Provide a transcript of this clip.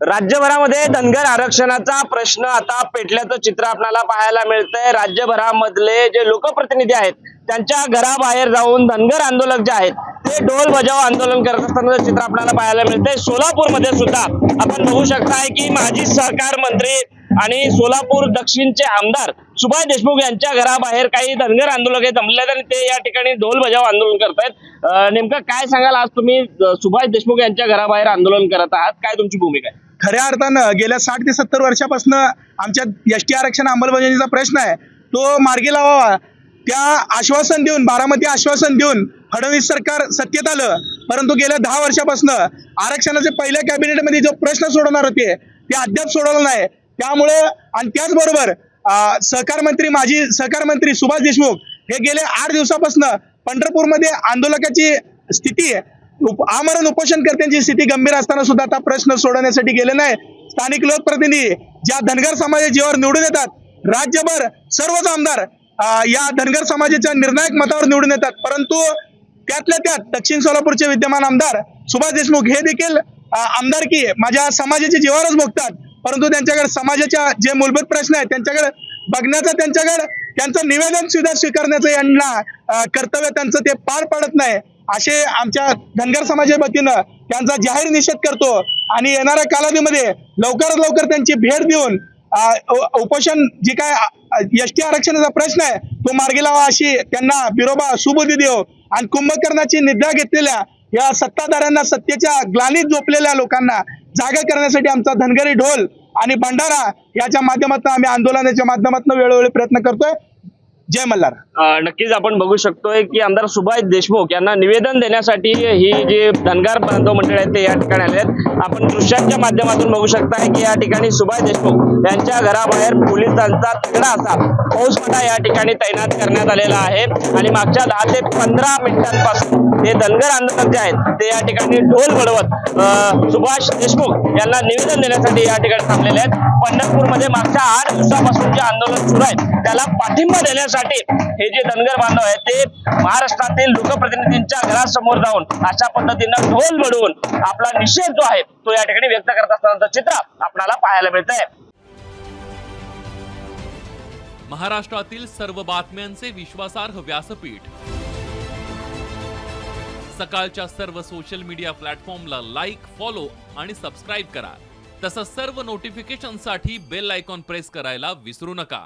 राज्यभरामध्ये धनगर आरक्षणाचा प्रश्न आता पेटल्याचं चित्र आपल्याला पाहायला मिळतंय. राज्यभरामधले जे लोकप्रतिनिधी आहेत त्यांच्या घराबाहेर जाऊन धनगर आंदोलक जे आहेत ते ढोल बजाव आंदोलन करत असताना चित्र आपल्याला पाहायला मिळतंय. सोलापूरमध्ये सुद्धा आपण बघू शकताय की माजी सहकार मंत्री आणि सोलापूर दक्षिणचे आमदार सुभाष देशमुख यांच्या घराबाहेर काही धनगर आंदोलक हे जमले आहेत आणि ते या ठिकाणी ढोल बजाव आंदोलन करतायत. नेमकं काय सांगाल? आज तुम्ही सुभाष देशमुख यांच्या घराबाहेर आंदोलन करत आहात. काय तुमची भूमिका आहे? खऱ्या अर्थानं गेल्या साठ ते सत्तर वर्षापासून आमच्या एस टी आरक्षण अंमलबजावणीचा प्रश्न आहे. तो मार्गी लावावा. त्या आश्वासन देऊन बारामती आश्वासन देऊन फडणवीस सरकार सत्तेत आलं. परंतु गेल्या दहा वर्षापासून आरक्षणाचे पहिल्या कॅबिनेटमध्ये जो प्रश्न सोडवणार होते ते अद्याप सोडवला नाही. त्यामुळं आणि त्याचबरोबर सहकार मंत्री माजी सहकार मंत्री सुभाष देशमुख हे गेले आठ दिवसापासून पंढरपूरमध्ये आंदोलकाची स्थिती उप- आमरण उपोषणकर्त्यांची स्थिती गंभीर असताना सुद्धा आता प्रश्न सोडवण्यासाठी गेले नाही. स्थानिक लोकप्रतिनिधी ज्या धनगर समाजाच्या जीवावर निवडून येतात राज्यभर सर्वच आमदार या धनगर समाजाच्या निर्णायक मतावर निवडून येतात. परंतु त्यातल्या त्यात दक्षिण सोलापूरचे विद्यमान आमदार सुभाष देशमुख हे देखील आमदारकी माझ्या समाजाच्या जीवावरच बघतात परंतु त्यांच्याकडे समाजाच्या जे मूलभूत प्रश्न आहेत त्यांच्याकडे बघण्याचा त्यांच्याकडे त्यांचं निवेदन सुद्धा स्वीकारण्याचं यांना कर्तव्य त्यांचं ते पार पडत नाही. असे आमच्या धनगर समाजाच्या वतीनं त्यांचा जाहीर निषेध करतो आणि येणाऱ्या कालावधीमध्ये लवकरात लवकर त्यांची भेट देऊन उपोषण जे काय एस टी आरक्षणाचा प्रश्न आहे तो मार्गी लावा अशी त्यांना बिरोबा सुबुद्धी देव आणि कुंभकर्णाची निद्रा घेतलेल्या या सत्ताधाऱ्यांना सत्तेच्या ग्लानीत झोपलेल्या लोकांना जागा करण्यासाठी आमचा धनगरी ढोल आणि भंडारा याच्या माध्यमातून आम्ही आंदोलनाच्या माध्यमातून वेळोवेळी प्रयत्न करतोय. जय मल्हार. नक्कीच आपण बघू शकतोय की आमदार सुभाष देशमुख यांना निवेदन देण्यासाठी ही जी धनगार बांधव मंडळ आहेत ते या ठिकाणी आले आहेत. आपण दृश्यांच्या माध्यमातून बघू शकताय की या ठिकाणी सुभाष देशमुख यांच्या घराबाहेर पोलिसांचा तगडा असा फौजफाटा या ठिकाणी तैनात करण्यात आलेला आहे. आणि मागच्या दहा ते पंधरा मिनिटांपासून हे धनगर आंदोलक जे आहेत ते या ठिकाणी ढोल बडवत सुभाष देशमुख यांना निवेदन देण्यासाठी या ठिकाणी थांबलेले आहेत. पंढरपूरमध्ये मागच्या आठ दिवसापासून जे आंदोलन सुरू आहे त्याला पाठिंबा देण्यासाठी हे जे धनगर बांधव आहेत ते महाराष्ट्रातील लोकप्रतिनिधींच्या घरासमोर जाऊन अशा पद्धतीनं ढोल मिळवून आपला निषेध जो आहे तो या ठिकाणी व्यक्त करत असतानाचं चित्र आपल्याला पाहायला मिळत आहे महाराष्ट्रातील सर्व बातम्यांचे विश्वासार्ह व्यासपीठ. सकाळच्या सर्व सोशल मीडिया प्लॅटफॉर्मला लाईक फॉलो आणि सबस्क्राईब करा. तसंच सर्व नोटिफिकेशनसाठी बेल आयकॉन प्रेस करायला विसरू नका.